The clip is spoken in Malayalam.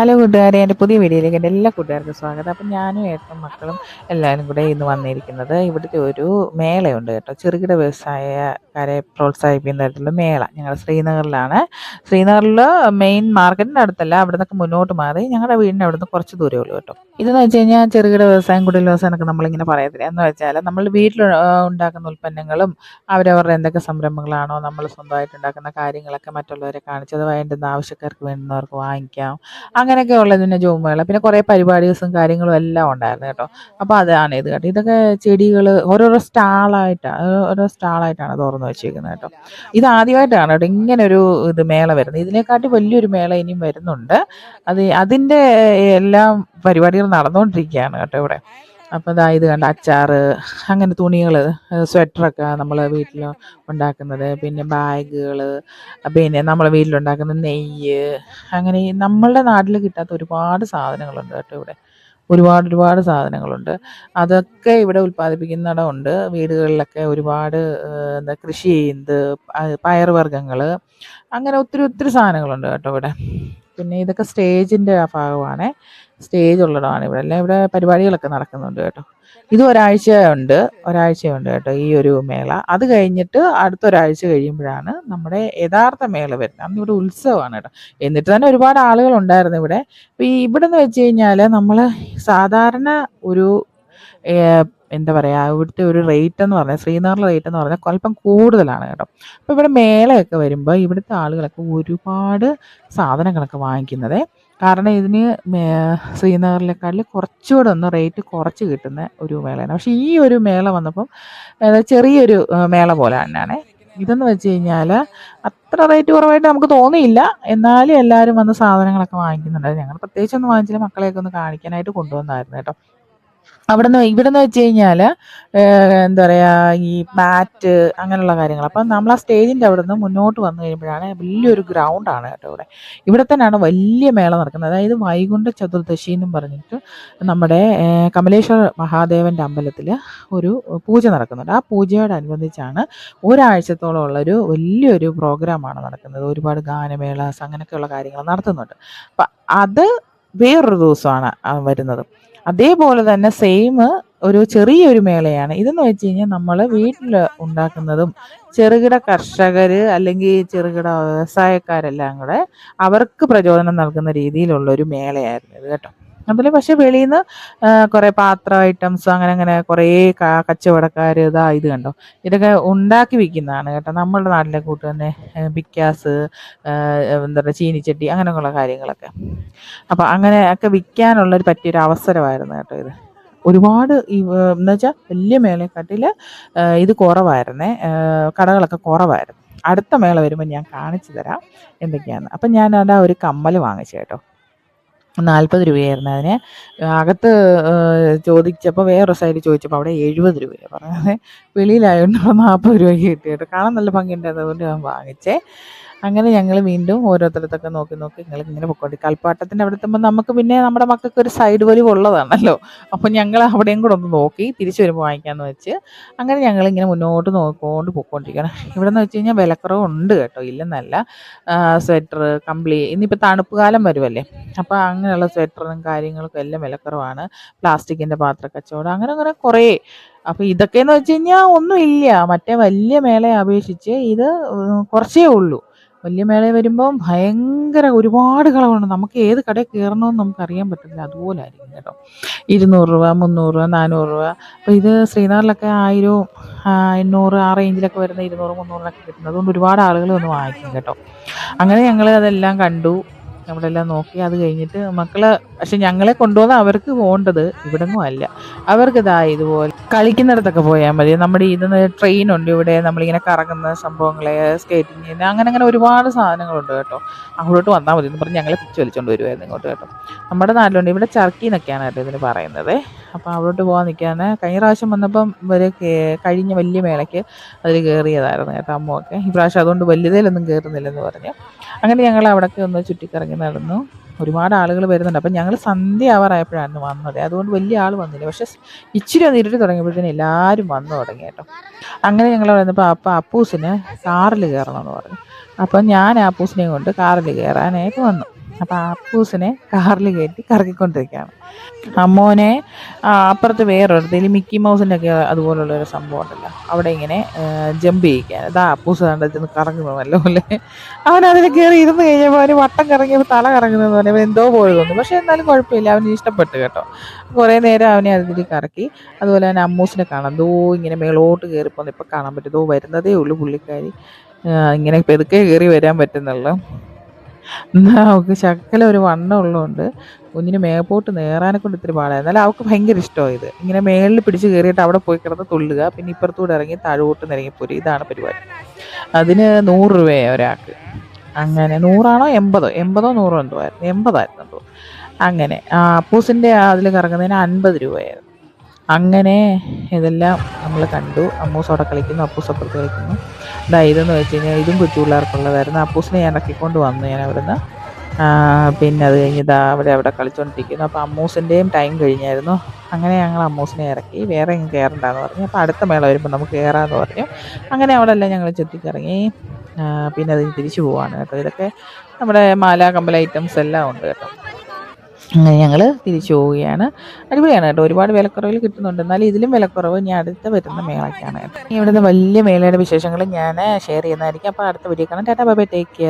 ഹലോ കൂട്ടുകാരെ എന്റെ പുതിയ വീഡിയോയിലേക്ക് എന്റെ എല്ലാ കൂട്ടുകാർക്കും സ്വാഗതം. അപ്പം ഞാനും ഏട്ടനും മക്കളും എല്ലാവരും കൂടെ ഇന്ന് വന്നിരിക്കുന്നത് ഇവിടുത്തെ ഒരു മേളയുണ്ട് കേട്ടോ. ചെറുകിട വ്യവസായക്കാരെ പ്രോത്സാഹിപ്പിക്കുന്ന തരത്തിലുള്ള മേള. ഞങ്ങൾ ശ്രീനഗറിലാണ്. ശ്രീനഗറിൽ മെയിൻ മാർക്കറ്റിന്റെ അടുത്തല്ല അവിടെ നിന്നൊക്കെ മുന്നോട്ട് മാറി ഞങ്ങളുടെ വീടിന്റെ അവിടെ നിന്ന് കുറച്ച് ദൂരമേ ഉള്ളൂ കേട്ടോ. ഇതെന്ന് വെച്ച് കഴിഞ്ഞാൽ ചെറുകിട വ്യവസായം കുടിൽ വ്യവസായം എന്നൊക്കെ നമ്മളിങ്ങനെ പറയത്തില്ല എന്ന് വെച്ചാൽ നമ്മൾ വീട്ടിൽ ഉണ്ടാക്കുന്ന ഉൽപ്പന്നങ്ങളും അവരവരുടെ എന്തൊക്കെ സംരംഭങ്ങളാണോ നമ്മൾ സ്വന്തമായിട്ട് ഉണ്ടാക്കുന്ന കാര്യങ്ങളൊക്കെ മറ്റുള്ളവരെ കാണിച്ച് അത് വേണ്ടുന്ന ആവശ്യക്കാർക്ക് വേണ്ടുന്നവർക്ക് വാങ്ങിക്കാം. അങ്ങനെയൊക്കെ ഉള്ളതിന് ജോമേള പിന്നെ കുറേ പരിപാടീസും കാര്യങ്ങളും എല്ലാം ഉണ്ടായിരുന്നു കേട്ടോ. അപ്പോൾ അതാണ് ഇത് കേട്ടോ. ഇതൊക്കെ ചെടികൾ ഓരോരോ സ്റ്റാളായിട്ടാണ് ഓരോ സ്റ്റാളായിട്ടാണ് തുറന്നു വെച്ചിരിക്കുന്നത് കേട്ടോ. ഇത് ആദ്യമായിട്ടാണ് കേട്ടോ ഇങ്ങനെ ഒരു ഇത് മേള വരുന്നത്. ഇതിനെക്കാട്ടി വലിയൊരു മേള ഇനിയും വരുന്നുണ്ട്. അത് അതിന്റെ എല്ലാം പരിപാടികൾ നടന്നുകൊണ്ടിരിക്കുകയാണ് കേട്ടോ ഇവിടെ. അപ്പോൾ ഇതാ ഇത് കണ്ട അച്ചാറ് അങ്ങനെ തുണികൾ സ്വെറ്ററൊക്കെ നമ്മൾ വീട്ടിൽ ഉണ്ടാക്കുന്നത്. പിന്നെ ബാഗുകൾ പിന്നെ നമ്മൾ വീട്ടിലുണ്ടാക്കുന്ന നെയ്യ് അങ്ങനെ നമ്മളുടെ നാട്ടിൽ കിട്ടാത്ത ഒരുപാട് സാധനങ്ങളുണ്ട് കേട്ടോ ഇവിടെ. ഒരുപാട് ഒരുപാട് സാധനങ്ങളുണ്ട്. അതൊക്കെ ഇവിടെ ഉൽപ്പാദിപ്പിക്കുന്നിടമുണ്ട്. വീടുകളിലൊക്കെ ഒരുപാട് എന്താ കൃഷി ചെയ്യുന്നത് പയർവർഗങ്ങൾ അങ്ങനെ ഒത്തിരി ഒത്തിരി സാധനങ്ങളുണ്ട് കേട്ടോ ഇവിടെ. പിന്നെ ഇതൊക്കെ സ്റ്റേജിന്റെ ആ ഭാഗമാണ്. സ്റ്റേജ് ഉള്ളതാണ് ഇവിടെ. അല്ലേ ഇവിടെ പരിപാടികളൊക്കെ നടക്കുന്നുണ്ട് കേട്ടോ. ഇത് ഒരാഴ്ച ഉണ്ട് ഒരാഴ്ചയുണ്ട് കേട്ടോ ഈ ഒരു മേള. അത് കഴിഞ്ഞിട്ട് അടുത്ത ഒരാഴ്ച കഴിയുമ്പോഴാണ് നമ്മുടെ യഥാർത്ഥ മേള വരുന്നത്. അന്ന് ഇവിടെ ഉത്സവമാണ് കേട്ടോ. എന്നിട്ട് തന്നെ ഒരുപാട് ആളുകൾ ഉണ്ടായിരുന്നു ഇവിടെ. അപ്പോൾ ഈ ഇവിടെ നിന്ന് വെച്ച് കഴിഞ്ഞാൽ നമ്മൾ സാധാരണ ഒരു എന്താ പറയുക ഇവിടുത്തെ ഒരു റേറ്റ് എന്ന് പറഞ്ഞാൽ ശ്രീനഗറിലെ റേറ്റ് എന്ന് പറഞ്ഞാൽ അല്പം കൂടുതലാണ് കേട്ടോ. അപ്പോൾ ഇവിടെ മേളയൊക്കെ വരുമ്പോൾ ഇവിടുത്തെ ആളുകളൊക്കെ ഒരുപാട് സാധനങ്ങളൊക്കെ വാങ്ങിക്കുന്നത്. കാരണം ഇതിന് ശ്രീനഗറിലെക്കാളിൽ കുറച്ചുകൂടെ ഒന്ന് റേറ്റ് കുറച്ച് കിട്ടുന്ന ഒരു മേളയാണ്. പക്ഷേ ഈ ഒരു മേള വന്നപ്പം ചെറിയൊരു മേള പോലെ തന്നെയാണ്. ഇതെന്ന് വെച്ച് കഴിഞ്ഞാൽ അത്ര റേറ്റ് കുറവായിട്ട് നമുക്ക് തോന്നിയില്ല. എന്നാലും എല്ലാവരും വന്ന് സാധനങ്ങളൊക്കെ വാങ്ങിക്കുന്നുണ്ട്. ഞങ്ങൾ പ്രത്യേകിച്ച് ഒന്ന് വാങ്ങിച്ചില്ല. മക്കളെയൊക്കെ ഒന്ന് കാണിക്കാനായിട്ട് കൊണ്ടുവന്നായിരുന്നു കേട്ടോ. അവിടെ നിന്ന് ഇവിടെ നിന്ന് വെച്ച് കഴിഞ്ഞാൽ എന്താ പറയുക ഈ മാറ്റ് അങ്ങനെയുള്ള കാര്യങ്ങൾ. അപ്പം നമ്മൾ ആ സ്റ്റേജിന്റെ അവിടെ നിന്ന് മുന്നോട്ട് വന്നു കഴിയുമ്പോഴാണ് വലിയൊരു ഗ്രൗണ്ടാണ് കേട്ടോ ഇവിടെ ഇവിടെ തന്നെയാണ് വലിയ മേള നടക്കുന്നത്. അതായത് വൈകുണ്ഠ ചതുർദശി എന്നും പറഞ്ഞിട്ട് നമ്മുടെ കമലേശ്വർ മഹാദേവന്റെ അമ്പലത്തിൽ ഒരു പൂജ നടക്കുന്നുണ്ട്. ആ പൂജയോടനുബന്ധിച്ചാണ് ഒരാഴ്ചത്തോളം ഉള്ളൊരു വലിയൊരു പ്രോഗ്രാമാണ് നടക്കുന്നത്. ഒരുപാട് ഗാനമേളസ് അങ്ങനെയൊക്കെയുള്ള കാര്യങ്ങൾ നടത്തുന്നുണ്ട്. അപ്പം അത് വേറൊരു ദിവസമാണ് വരുന്നത്. അതേപോലെ തന്നെ സെയിം ഒരു ചെറിയൊരു മേളയാണ്. ഇതെന്ന് വെച്ച് കഴിഞ്ഞാൽ നമ്മൾ വീട്ടിൽ ഉണ്ടാക്കുന്നതും ചെറുകിട കർഷകർ അല്ലെങ്കിൽ ചെറുകിട വ്യവസായക്കാരെല്ലാം കൂടെ അവർക്ക് പ്രചോദനം നൽകുന്ന രീതിയിലുള്ള ഒരു മേളയായിരുന്നു ഇത് കേട്ടോ. അതിൽ പക്ഷെ വെളിയിൽ നിന്ന് കുറേ പാത്ര ഐറ്റംസ് അങ്ങനെ അങ്ങനെ കുറേ കച്ചവടക്കാർ ഇതാ ഇത് കണ്ടോ? ഇതൊക്കെ ഉണ്ടാക്കി വിൽക്കുന്നതാണ് കേട്ടോ. നമ്മളുടെ നാട്ടിലെ കൂട്ട് തന്നെ ബിക്കാസ് എന്താ പറയുക ചീനിച്ചട്ടി അങ്ങനെയുള്ള കാര്യങ്ങളൊക്കെ. അപ്പോൾ വിൽക്കാനുള്ള വിൽക്കാനുള്ളൊരു പറ്റിയൊരു അവസരമായിരുന്നു കേട്ടോ ഇത്. ഒരുപാട് എന്ന് വെച്ചാൽ വലിയ മേളയെക്കാട്ടിൽ ഇത് കുറവായിരുന്നേ. കടകളൊക്കെ കുറവായിരുന്നു. അടുത്ത മേള വരുമ്പോൾ ഞാൻ കാണിച്ചു തരാം എന്തൊക്കെയാണ് അപ്പം ഞാൻ അതാ ഒരു കമ്മൽ വാങ്ങിച്ചു കേട്ടോ. നാൽപ്പത് രൂപയായിരുന്നു അതിന്. അകത്ത് ചോദിച്ചപ്പോൾ വേറൊരു സൈഡിൽ ചോദിച്ചപ്പോൾ അവിടെ എഴുപത് രൂപയാണ് പറഞ്ഞത്. വെളിയിലായതുകൊണ്ട് നാൽപ്പത് രൂപയ്ക്ക് കിട്ടി കാണാൻ നല്ല ഭംഗിയുണ്ടായിരുന്നു അതുകൊണ്ട് ഞാൻ വാങ്ങിച്ചേ. അങ്ങനെ ഞങ്ങൾ വീണ്ടും ഓരോരുത്തരത്തൊക്കെ നോക്കി നോക്കി ഞങ്ങൾ ഇങ്ങനെ പൊക്കോണ്ടി. കൽപ്പാട്ടത്തിന്റെ അവിടെ എത്തുമ്പോൾ നമുക്ക് പിന്നെ നമ്മുടെ മക്കൾക്ക് ഒരു സൈഡ് വലിവ് ഉള്ളതാണല്ലോ. അപ്പോൾ ഞങ്ങൾ അവിടെയും കൂടെ ഒന്ന് നോക്കി തിരിച്ചു വരുമ്പോൾ വാങ്ങിക്കാമെന്ന് വെച്ച് അങ്ങനെ ഞങ്ങൾ ഇങ്ങനെ മുന്നോട്ട് നോക്കിക്കൊണ്ട് പൊക്കോണ്ടിരിക്കണം ഇവിടെ എന്ന് വെച്ച് കഴിഞ്ഞാൽ വിലക്കുറവ് ഉണ്ട് കേട്ടോ. ഇല്ലെന്നല്ല. സ്വെറ്റർ കമ്പിളി ഇന്നിപ്പോൾ തണുപ്പ് കാലം വരുമല്ലേ അപ്പോൾ അങ്ങനെയുള്ള സ്വെറ്ററും കാര്യങ്ങൾക്കും എല്ലാം വിലക്കുറവാണ്. പ്ലാസ്റ്റിക്കിന്റെ പാത്ര കച്ചവടം അങ്ങനെ അങ്ങനെ കുറേ. അപ്പോൾ ഇതൊക്കെയെന്ന് വെച്ച് കഴിഞ്ഞാൽ ഒന്നുമില്ല. മറ്റേ വലിയ മേളയെ അപേക്ഷിച്ച് ഇത് കുറച്ചേ ഉള്ളൂ. വലിയ മേള വരുമ്പോൾ ഭയങ്കര ഒരുപാട് കളവുണ്ട് നമുക്ക് ഏത് കടയിൽ കയറണമെന്ന് നമുക്ക് അറിയാൻ പറ്റില്ല. അതുപോലെ ആയിരിക്കും കേട്ടോ. ഇരുന്നൂറ് രൂപ മുന്നൂറ് രൂപ നാനൂറ് രൂപ. അപ്പോൾ ഇത് ശ്രീനഗറിലൊക്കെ ആയിരവും എണ്ണൂറ് ആ റേഞ്ചിലൊക്കെ വരുന്ന ഇരുന്നൂറ് മുന്നൂറിനൊക്കെ കിട്ടുന്നത്. അതുകൊണ്ട് ഒരുപാട് ആളുകൾ വന്ന് വാങ്ങിക്കും കേട്ടോ. അങ്ങനെ ഞങ്ങൾ അതെല്ലാം കണ്ടു. എല്ലാം നോക്കി അത് കഴിഞ്ഞിട്ട് മക്കൾ പക്ഷെ ഞങ്ങളെ കൊണ്ടുപോകുന്ന അവർക്ക് പോകേണ്ടത് ഇവിടെങ്ങും അല്ല. അവർക്ക് ഇതാ ഇതുപോലെ കളിക്കുന്നിടത്തൊക്കെ പോയാൽ മതി. നമ്മുടെ ട്രെയിൻ ഉണ്ട് ഇവിടെ നമ്മളിങ്ങനെ കറങ്ങുന്ന സംഭവങ്ങളെ സ്കേറ്റിംഗ് ചെയ്യുന്ന അങ്ങനെ അങ്ങനെ ഒരുപാട് സാധനങ്ങളുണ്ട് കേട്ടോ. അങ്ങോട്ട് വന്നാൽ മതി എന്ന് പറഞ്ഞ് ഞങ്ങളെ പിച്ച് വലിച്ചുകൊണ്ട് വരുമായിരുന്നു ഇങ്ങോട്ട് കേട്ടോ. നമ്മുടെ നാട്ടിലുണ്ട് ഇവിടെ ചർക്കി എന്നൊക്കെയാണ് കേട്ടോ ഇതിന് പറയുന്നത്. അപ്പോൾ അവിടോട്ട് പോകാൻ നിൽക്കാന്ന് കഴിഞ്ഞ പ്രാവശ്യം വന്നപ്പം ഇവർ കഴിഞ്ഞ വലിയ മേളയ്ക്ക് അതിൽ കയറിയതായിരുന്നു കേട്ടോ അമ്മയൊക്കെ ഈ പ്രാവശ്യം അതുകൊണ്ട് വലുതേലൊന്നും കയറുന്നില്ലെന്ന് പറഞ്ഞു. അങ്ങനെ ഞങ്ങൾ അവിടെയൊക്കെ ഒന്ന് ചുറ്റിക്കറങ്ങി നടന്നു. ഒരുപാട് ആളുകൾ വരുന്നുണ്ട്. അപ്പം ഞങ്ങൾ സന്ധ്യ ആവാറായപ്പോഴാണ് വന്നത്. അതുകൊണ്ട് വലിയ ആൾ വന്നില്ല. പക്ഷെ ഇച്ചിരി ഒന്ന് ഇരുട്ടി തുടങ്ങിയപ്പോഴത്തേന് എല്ലാവരും വന്നു തുടങ്ങി കേട്ടോ. അങ്ങനെ ഞങ്ങൾ വന്നപ്പോൾ അപ്പം അപ്പൂസിന് കാറിൽ കയറണമെന്ന് പറഞ്ഞു. അപ്പം ഞാൻ അപ്പൂസിനെയും കൊണ്ട് കാറിൽ കയറാനായിട്ട് വന്നു. അപ്പോൾ അപ്പൂസിനെ കാറിൽ കയറ്റി കറക്കിക്കൊണ്ടിരിക്കുകയാണ്. അമ്മോനെ അപ്പുറത്ത് വേറൊരിടത്തിൽ മിക്കി മൗസിന്റെ ഒക്കെ അതുപോലുള്ള ഒരു സംഭവം ഉണ്ടല്ലോ. അവിടെ ഇങ്ങനെ ജമ്പ് ചെയ്യിക്കാൻ. അതാ അപ്പൂസ് കണ്ടെത്തുന്ന കറങ്ങുന്നത് നല്ലപോലെ. അവൻ അതിൽ കയറി ഇരുന്ന് കഴിഞ്ഞപ്പോൾ അവന് വട്ടം കറങ്ങിയപ്പോൾ തല കറങ്ങുന്നത് പോലെ എന്തോ പോലെ തോന്നുന്നു പക്ഷേ എന്നാലും കുഴപ്പമില്ല അവന് ഇഷ്ടപ്പെട്ടു കേട്ടോ. കുറേ നേരം അവനെ അതിൽ കറക്കി. അതുപോലെ തന്നെ അമ്മൂസിനെ കാണാം. ദോ ഇങ്ങനെ മേളോട്ട് കയറിപ്പോന്ന് ഇപ്പം കാണാൻ പറ്റും. ദോ വരുന്നതേ ഉള്ളൂ പുള്ളിക്കാരി. ഇങ്ങനെ പെതുക്കെ കയറി വരാൻ പറ്റുന്നുള്ളൂ. അവൾക്ക് ശക്കല ഒരു വണ്ണം ഉള്ളതുകൊണ്ട് കുഞ്ഞിന് മേപ്പോട്ട് നേറാനെ കൊണ്ട് ഇത്തിരി പാടായിരുന്നു എന്നാലും അവൾക്ക് ഭയങ്കര ഇഷ്ടമാണ് ഇത്. ഇങ്ങനെ മേളിൽ പിടിച്ച് കയറിയിട്ട് അവിടെ പോയി കിടന്ന് തുള്ളുക പിന്നെ ഇപ്പുറത്തൂടെ ഇറങ്ങി താഴോട്ട് നിരങ്ങിപ്പോരി ഇതാണ് പരിപാടി. അതിന് നൂറ് രൂപയാണ് ഒരാൾക്ക്. അങ്ങനെ നൂറാണോ എൺപതോ? എൺപതോ നൂറോ എന്തോ ആയിരുന്നു? എൺപതായിരുന്നു എന്തോ. അങ്ങനെ. ആ അപ്പൂസിന്റെ അതിൽ കറങ്ങുന്നതിന് അൻപത് രൂപയായിരുന്നു. അങ്ങനെ ഇതെല്ലാം നമ്മൾ കണ്ടു. അമ്മൂസ് അവിടെ കളിക്കുന്നു അപ്പൂസ് അപ്പുറത്ത് കളിക്കുന്നു. ഇതാ ഇതെന്ന് വെച്ച് കഴിഞ്ഞാൽ ഇതും കൊച്ചു പിള്ളേർക്കുള്ളതായിരുന്നു അപ്പൂസിനെ ഞാൻ ഇറക്കിക്കൊണ്ട് വന്നു ഞാൻ അവിടുന്ന്. പിന്നെ അത് കഴിഞ്ഞ് ഇതാ അവിടെ അവിടെ കളിച്ചുകൊണ്ടിരിക്കുന്നു അപ്പോൾ അമ്മൂസിന്റെയും ടൈം കഴിഞ്ഞായിരുന്നു. അങ്ങനെ ഞങ്ങൾ അമ്മൂസിനെ ഇറക്കി. വേറെ ഇങ്ങനെ കയറണ്ടെന്ന് പറഞ്ഞു. അപ്പോൾ അടുത്ത മേള വരുമ്പോൾ നമുക്ക് കയറാമെന്ന് പറഞ്ഞു. അങ്ങനെ അവിടെ എല്ലാം ഞങ്ങൾ ചെത്തിക്കിറങ്ങി പിന്നെ അത് തിരിച്ചു പോവാണ് കേട്ടോ. ഇതൊക്കെ നമ്മുടെ മാല കമ്പൽ ഐറ്റംസ് എല്ലാം ഉണ്ട് കേട്ടോ. അങ്ങനെ ഞങ്ങൾ തിരിച്ചു പോവുകയാണ്. അടിപൊളിയാണ് കേട്ടോ. ഒരുപാട് വിലക്കുറവിൽ കിട്ടുന്നുണ്ട്. എന്നാലും ഇതിലും വിലക്കുറവ് ഞാൻ അടുത്ത വരുന്ന മേളയ്ക്കാണ് കേട്ടോ. ഇവിടുത്തെ വലിയ മേളയുടെ വിശേഷങ്ങൾ ഞാൻ ഷെയർ ചെയ്യുന്നതായിരിക്കും. അപ്പോൾ അടുത്ത വീഡിയോ കാണാം. Tata bye take care